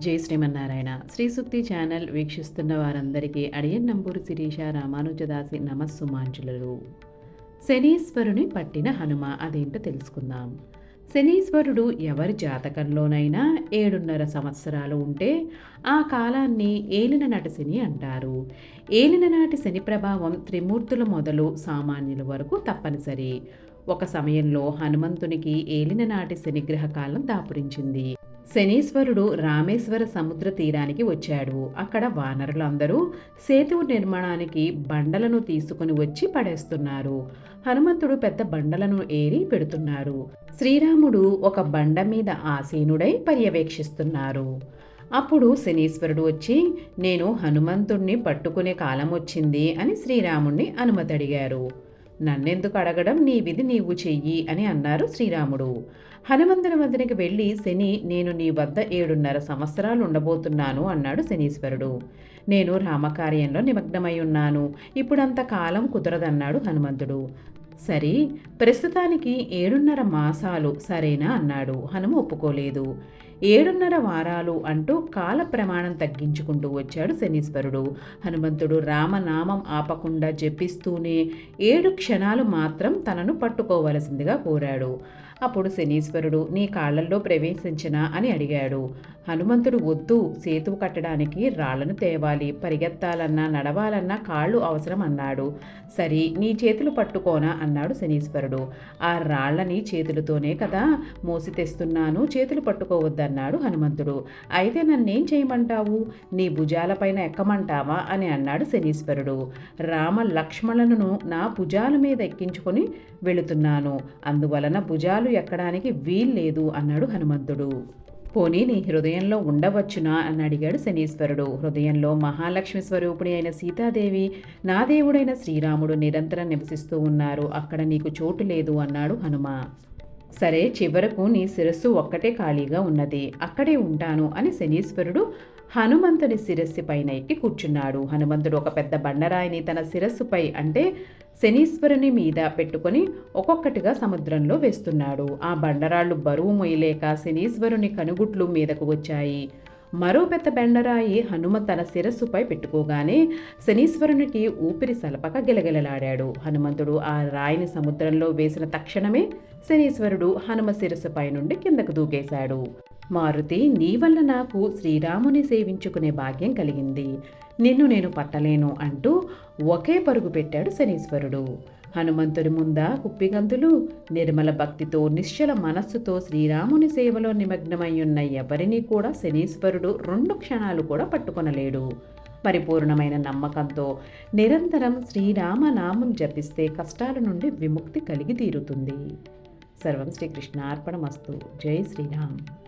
జై శ్రీమన్నారాయణ. శ్రీసుక్తి ఛానల్ వీక్షిస్తున్న వారందరికీ అడియన్ నంబూరు శిరీష రామానుజదాసి నమస్సుమాంజులలు. శనీశ్వరుని పట్టిన హనుమ అదేంటో తెలుసుకుందాం. శనీశ్వరుడు ఎవరి జాతకంలోనైనా ఏడున్నర సంవత్సరాలు ఉంటే ఆ కాలాన్ని ఏలిన నాటి శని అంటారు. ఏలిన నాటి శని ప్రభావం త్రిమూర్తుల మొదలు సామాన్యుల వరకు తప్పనిసరి. ఒక సమయంలో హనుమంతునికి ఏలిన నాటి శనిగ్రహ కాలం దాపురించింది. శనీశ్వరుడు రామేశ్వర సముద్ర తీరానికి వచ్చాడు. అక్కడ వానరులందరూ సేతువు నిర్మాణానికి బండలను తీసుకుని వచ్చి పడేస్తున్నారు. హనుమంతుడు పెద్ద బండలను ఏరి పెడుతున్నారు. శ్రీరాముడు ఒక బండ మీద ఆసీనుడై పర్యవేక్షిస్తున్నారు. అప్పుడు శనీశ్వరుడు వచ్చి నేను హనుమంతుణ్ణి పట్టుకునే కాలం వచ్చింది అని శ్రీరాముణ్ణి అనుమతి అడిగారు నన్నెందుకు అడగడం? నీ విధి నీవు చెయ్యి అని అన్నారు శ్రీరాముడు. హనుమంతుని వద్దనికి వెళ్ళి శని నేను నీ వద్ద ఏడున్నర సంవత్సరాలు ఉండబోతున్నాను అన్నాడు శనీశ్వరుడు. నేను రామకార్యంలో నిమగ్నమై ఉన్నాను. ఇప్పుడంత కాలం కుదరదన్నాడు హనుమంతుడు. సరే ప్రస్తుతానికి ఏడున్నర మాసాలు సరేనా అన్నాడు. హనుమ ఒప్పుకోలేదు. ఏడున్నర వారాలు అంటూ కాల ప్రమాణం తగ్గించుకుంటూ వచ్చాడు శనీశ్వరుడు. హనుమంతుడు రామనామం ఆపకుండా జపిస్తూనే ఏడు క్షణాలు మాత్రం తనను పట్టుకోవలసిందిగా కోరాడు. అప్పుడు శనీశ్వరుడు నీ కాళ్ళల్లో ప్రవేశించినా అని అడిగాడు. హనుమంతుడు వద్దు సేతువు కట్టడానికి రాళ్ళను తేవాలి పరిగెత్తాలన్నా నడవాలన్నా కాళ్ళు అవసరం అన్నాడు. సరి నీ చేతులు పట్టుకోనా అన్నాడు శనీశ్వరుడు. ఆ రాళ్ళని చేతులతోనే కదా మోసి తెస్తున్నాను చేతులు పట్టుకోవద్దన్నాడు హనుమంతుడు. అయితే నన్నేం చేయమంటావు? నీ భుజాలపైన ఎక్కమంటావా? అని అన్నాడు శనీశ్వరుడు. రామ లక్ష్మణులను నా భుజాల మీద ఎక్కించుకొని వెళుతున్నాను. అందువలన భుజాలు ఎక్కడానికి వీల్లేదు అన్నాడు హనుమంతుడు. పోనీ నీ హృదయంలో ఉండవచ్చునా? అని అడిగాడు శనీశ్వరుడు. హృదయంలో మహాలక్ష్మి స్వరూపుడి అయిన సీతాదేవి నా దేవుడైన శ్రీరాముడు నిరంతరం నివసిస్తూ ఉన్నారు. అక్కడ నీకు చోటు లేదు అన్నాడు హనుమ. సరే చివరకు నీ శిరస్సు ఒక్కటే ఖాళీగా ఉన్నది. అక్కడే ఉంటాను అని శనీశ్వరుడు హనుమంతుడి శిరస్సు పైన ఎక్కి కూర్చున్నాడు. హనుమంతుడు ఒక పెద్ద బండరాయిని తన శిరస్సుపై అంటే శనీశ్వరుని మీద పెట్టుకొని ఒక్కొక్కటిగా సముద్రంలో వేస్తున్నాడు. ఆ బండరాళ్ళు బరువు మొయ్యలేక శనీశ్వరుని కనుగుట్లు మీదకు వచ్చాయి. మరో పెద్ద బెండరాయి హనుమ తన శిరస్సుపై పెట్టుకోగానే శనీశ్వరునికి ఊపిరి సలపక గిలగిలలాడాడు. హనుమంతుడు ఆ రాయిని సముద్రంలో వేసిన తక్షణమే శనీశ్వరుడు హనుమ శిరస్సుపై నుండి కిందకు దూకేశాడు. మారుతి నీ వల్ల నాకు శ్రీరాముని సేవించుకునే భాగ్యం కలిగింది. నిన్ను నేను పట్టలేను అంటూ ఒకే పరుగు పెట్టాడు శనీశ్వరుడు. హనుమంతుడి ముందా కుప్పిగంతులు నిర్మల భక్తితో నిశ్చల మనస్సుతో శ్రీరాముని సేవలో నిమగ్నమై ఉన్న ఎవరినీ కూడా శనీశ్వరుడు రెండు క్షణాలు కూడా పట్టుకొనలేడు. పరిపూర్ణమైన నమ్మకంతో నిరంతరం శ్రీరామనామం జపిస్తే కష్టాల నుండి విముక్తి కలిగి తీరుతుంది. సర్వం శ్రీకృష్ణార్పణమస్తు. జై శ్రీరామ్.